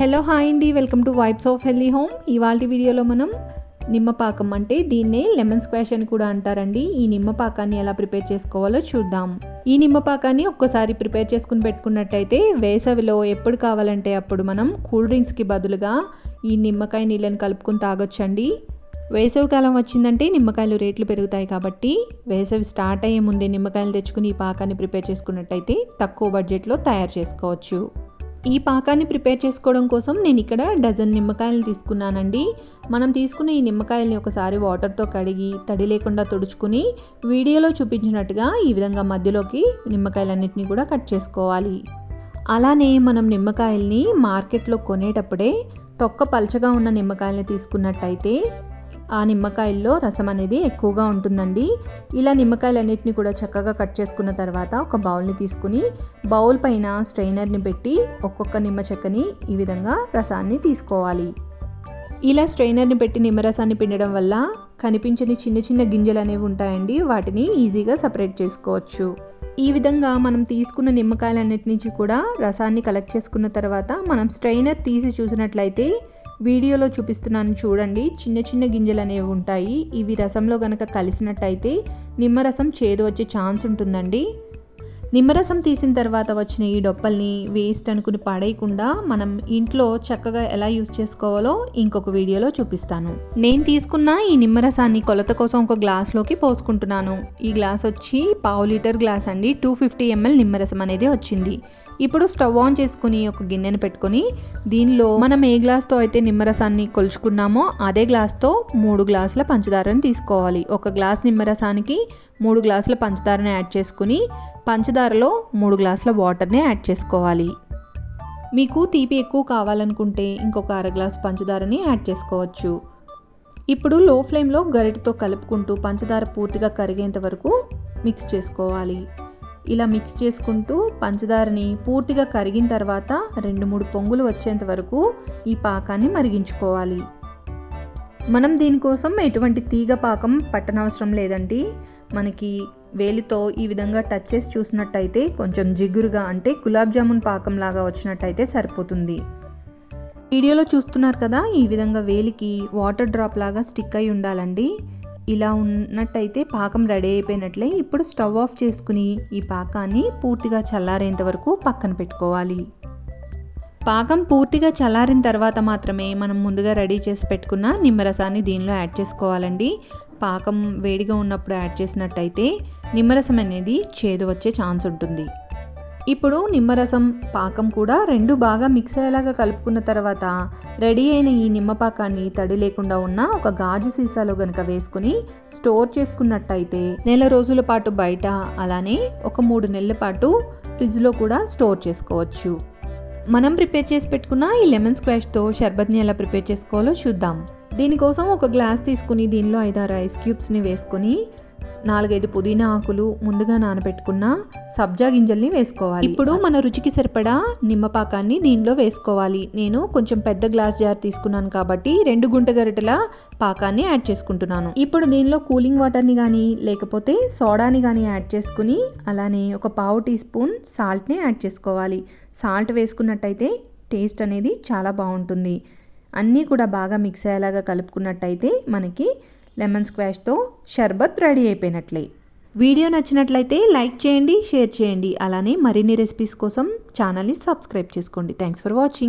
Hello hi అండి. Welcome to vibes of Helly Home ఇవాళ వీడియోలో మనం నిమ్మపాకం అంటే దీన్నే లెమన్ స్క్వాష్ అని కూడా అంటారండి. ఈ నిమ్మపాకాన్ని ఎలా ప్రిపేర్ చేసుకోవాలో చూద్దాం. ఈ నిమ్మపాకాన్ని ఒక్కసారి ప్రిపేర్ చేసుకుని పెట్టుకున్నట్టయితే వేసవిలో ఎప్పుడు కావాలంటే అప్పుడు మనం కూల్ డ్రింక్స్కి బదులుగా ఈ నిమ్మకాయ నీళ్ళని కలుపుకొని తాగొచ్చండి. వేసవి కాలం వచ్చిందంటే నిమ్మకాయలు రేట్లు పెరుగుతాయి కాబట్టి వేసవి స్టార్ట్ అయ్యే ముందే నిమ్మకాయలు తెచ్చుకుని ఈ పాకాన్ని ప్రిపేర్ చేసుకున్నట్టయితే తక్కువ బడ్జెట్లో తయారు చేసుకోవచ్చు. ఈ పాకాన్ని ప్రిపేర్ చేసుకోవడం కోసం నేను ఇక్కడ డజన్ నిమ్మకాయలు తీసుకున్నానండి. మనం తీసుకున్న ఈ నిమ్మకాయల్ని ఒకసారి వాటర్తో కడిగి తడి లేకుండా తుడుచుకుని వీడియోలో చూపించినట్టుగా ఈ విధంగా మధ్యలోకి నిమ్మకాయలన్నింటినీ కూడా కట్ చేసుకోవాలి. అలానే మనం నిమ్మకాయల్ని మార్కెట్లో కొనేటప్పుడే తొక్క పలచగా ఉన్న నిమ్మకాయల్ని తీసుకున్నట్టయితే ఆ నిమ్మకాయల్లో రసం అనేది ఎక్కువగా ఉంటుందండి. ఇలా నిమ్మకాయలన్నిటిని కూడా చక్కగా కట్ చేసుకున్న తర్వాత ఒక బౌల్ని తీసుకుని బౌల్ పైన స్ట్రైనర్ని పెట్టి ఒక్కొక్క నిమ్మ చెక్కని ఈ విధంగా రసాన్ని తీసుకోవాలి. ఇలా స్ట్రైనర్ని పెట్టి నిమ్మరసాన్ని పిండడం వల్ల కనిపించని చిన్న చిన్న గింజలు అనేవి ఉంటాయండి. వాటిని ఈజీగా సపరేట్ చేసుకోవచ్చు. ఈ విధంగా మనం తీసుకున్న నిమ్మకాయలన్నిటి నుంచి కూడా రసాన్ని కలెక్ట్ చేసుకున్న తర్వాత మనం స్ట్రైనర్ తీసి చూసినట్లయితే వీడియోలో చూపిస్తున్నాను చూడండి. చిన్న చిన్న గింజలు అనేవి ఉంటాయి. ఇవి రసంలో కనుక కలిసినట్టయితే నిమ్మరసం చేదు వచ్చే ఛాన్స్ ఉంటుందండి. నిమ్మరసం తీసిన తర్వాత వచ్చిన ఈ డొప్పల్ని వేస్ట్ అనుకుని పడేయకుండా మనం ఇంట్లో చక్కగా ఎలా యూస్ చేసుకోవాలో ఇంకొక వీడియోలో చూపిస్తాను. నేను తీసుకున్న ఈ నిమ్మరసాన్ని కొలత కోసం ఒక గ్లాస్లోకి పోసుకుంటున్నాను. ఈ గ్లాస్ వచ్చి పావు లీటర్ గ్లాస్ అండి. టూ ఫిఫ్టీ ఎంఎల్ నిమ్మరసం అనేది వచ్చింది. ఇప్పుడు స్టవ్ ఆన్ చేసుకుని ఒక గిన్నెను పెట్టుకొని దీనిలో మనం ఏ గ్లాస్తో అయితే నిమ్మరసాన్ని కొలుచుకున్నామో అదే గ్లాస్తో మూడు గ్లాసుల పంచదారని తీసుకోవాలి. ఒక గ్లాస్ నిమ్మరసానికి మూడు గ్లాసుల పంచదారని యాడ్ చేసుకుని పంచదారలో మూడు గ్లాసుల వాటర్ని యాడ్ చేసుకోవాలి. మీకు తీపి ఎక్కువ కావాలనుకుంటే ఇంకొక అర గ్లాస్ పంచదారని యాడ్ చేసుకోవచ్చు. ఇప్పుడు లో ఫ్లేమ్లో గరిటతో కలుపుకుంటూ పంచదార పూర్తిగా కరిగేంత వరకు మిక్స్ చేసుకోవాలి. ఇలా మిక్స్ చేసుకుంటూ పంచదారని పూర్తిగా కరిగిన తర్వాత రెండు మూడు పొంగులు వచ్చేంత వరకు ఈ పాకాన్ని మరిగించుకోవాలి. మనం దీనికోసం ఎటువంటి తీగ పాకం పట్టనవసరం లేదండి. మనకి వేలితో ఈ విధంగా టచ్ చేసి చూసినట్టయితే కొంచెం జిగురుగా అంటే గులాబ్ జామున్ పాకం లాగా వచ్చినట్టయితే సరిపోతుంది. వీడియోలో చూస్తున్నారు కదా ఈ విధంగా వేలికి వాటర్ డ్రాప్ లాగా స్టిక్ అయి ఉండాలండి. ఇలా ఉన్నట్టయితే పాకం రెడీ అయిపోయినట్లే ఇప్పుడు స్టవ్ ఆఫ్ చేసుకుని ఈ పాకాన్ని పూర్తిగా చల్లారేంత వరకు పక్కన పెట్టుకోవాలి. పాకం పూర్తిగా చల్లారిన తర్వాత మాత్రమే మనం ముందుగా రెడీ చేసి పెట్టుకున్న నిమ్మరసాన్ని దీనిలో యాడ్ చేసుకోవాలండి. పాకం వేడిగా ఉన్నప్పుడు యాడ్ చేసినట్టయితే నిమ్మరసం అనేది చేదు వచ్చే ఛాన్స్ ఉంటుంది. ఇప్పుడు నిమ్మరసం పాకం కూడా రెండు బాగా మిక్స్ అయ్యేలాగా కలుపుకున్న తర్వాత రెడీ అయిన ఈ నిమ్మపాకాన్ని తడి లేకుండా ఉన్న ఒక గాజు సీసాలో గనక వేసుకుని స్టోర్ చేసుకున్నట్టయితే నెల రోజుల పాటు బయట అలానే ఒక మూడు నెలల పాటు ఫ్రిడ్జ్లో కూడా స్టోర్ చేసుకోవచ్చు. మనం ప్రిపేర్ చేసి పెట్టుకున్న ఈ లెమన్ స్క్వాష్తో షర్బత్ని ఎలా ప్రిపేర్ చేసుకోవాలో చూద్దాం. దీనికోసం ఒక గ్లాస్ తీసుకుని దీనిలో ఐదారు ఐస్ క్యూబ్స్ని వేసుకొని నాలుగైదు పుదీనా ఆకులు ముందుగా నానబెట్టుకున్న సబ్జా గింజల్ని వేసుకోవాలి. ఇప్పుడు మన రుచికి సరిపడా నిమ్మపాకాన్ని దీనిలో వేసుకోవాలి. నేను కొంచెం పెద్ద గ్లాస్ జార్ తీసుకున్నాను కాబట్టి రెండు గుంట గరిటెల పాకాన్ని యాడ్ చేసుకుంటున్నాను. ఇప్పుడు దీనిలో కూలింగ్ వాటర్ని కానీ లేకపోతే సోడాని కానీ యాడ్ చేసుకుని అలానే ఒక పావు టీ స్పూన్ సాల్ట్ని యాడ్ చేసుకోవాలి. సాల్ట్ వేసుకున్నట్టయితే టేస్ట్ అనేది చాలా బాగుంటుంది. అన్నీ కూడా బాగా మిక్స్ అయ్యేలాగా కలుపుకున్నట్టయితే మనకి లెమన్ స్క్వాష్తో షర్బత్ రెడీ అయిపోయినట్లే. వీడియో నచ్చినట్లయితే లైక్ చేయండి షేర్ చేయండి. అలానే మరిన్ని రెసిపీస్ కోసం ఛానల్ని సబ్స్క్రైబ్ చేసుకోండి. Thanks for watching.